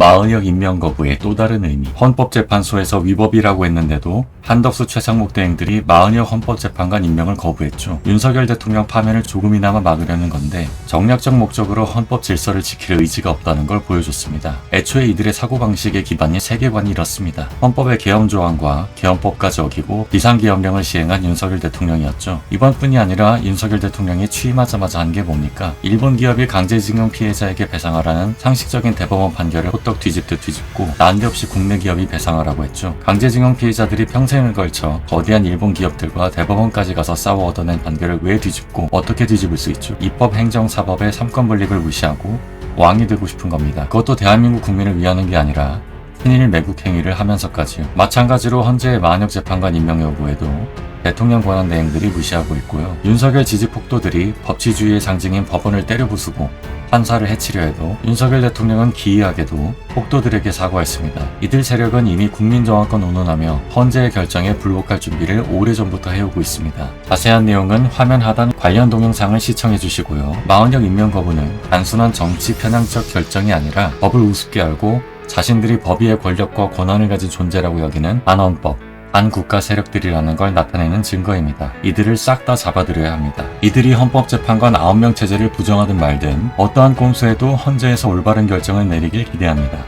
마은혁 임명 거부의 또 다른 의미. 헌법재판소에서 위법이라고 했는데도 한덕수 최상목 대행들이 마은혁 헌법재판관 임명을 거부했죠. 윤석열 대통령 파면을 조금이나마 막으려는 건데 정략적 목적으로 헌법 질서를 지킬 의지가 없다는 걸 보여줬습니다. 애초에 이들의 사고방식의 기반이 세계관이 이렇습니다. 헌법의 계엄 조항과 계엄법까지 어기고 비상계엄령을 시행한 윤석열 대통령이었죠. 이번뿐이 아니라 윤석열 대통령이 취임하자마자 한 게 뭡니까? 일본 기업이 강제징용 피해자에게 배상하라는 상식적인 대법원 판결을 호떡 뒤집듯 뒤집고 난데없이 국내 기업이 배상하라고 했죠. 강제징용 피해자들이 평생 을 걸쳐 거대한 일본 기업들과 대법원까지 가서 싸워 얻어낸 판결을 왜 뒤집고 어떻게 뒤집을 수 있죠? 입법, 행정, 사법의 삼권 분립을 무시하고 왕이 되고 싶은 겁니다. 그것도 대한민국 국민을 위하는 게 아니라 친일 매국 행위를 하면서까지요. 마찬가지로 헌재의 만역 재판관 임명 여부에도 대통령 권한 대행들이 무시하고 있고요. 윤석열 지지 폭도들이 법치주의의 상징인 법원을 때려 부수고 판사를 해치려 해도 윤석열 대통령은 기이하게도 폭도들에게 사과했습니다. 이들 세력은 이미 국민정화권 운운하며 헌재의 결정에 불복할 준비를 오래전부터 해오고 있습니다. 자세한 내용은 화면 하단 관련 동영상을 시청해 주시고요. 마흔역 임명 거부는 단순한 정치 편향적 결정이 아니라 법을 우습게 알고 자신들이 법위의 권력과 권한을 가진 존재라고 여기는 반헌법, 반국가 세력들이라는 걸 나타내는 증거입니다. 이들을 싹 다 잡아들여야 합니다. 이들이 헌법재판관 9명 체제를 부정하든 말든 어떠한 꼼수에도 헌재에서 올바른 결정을 내리길 기대합니다.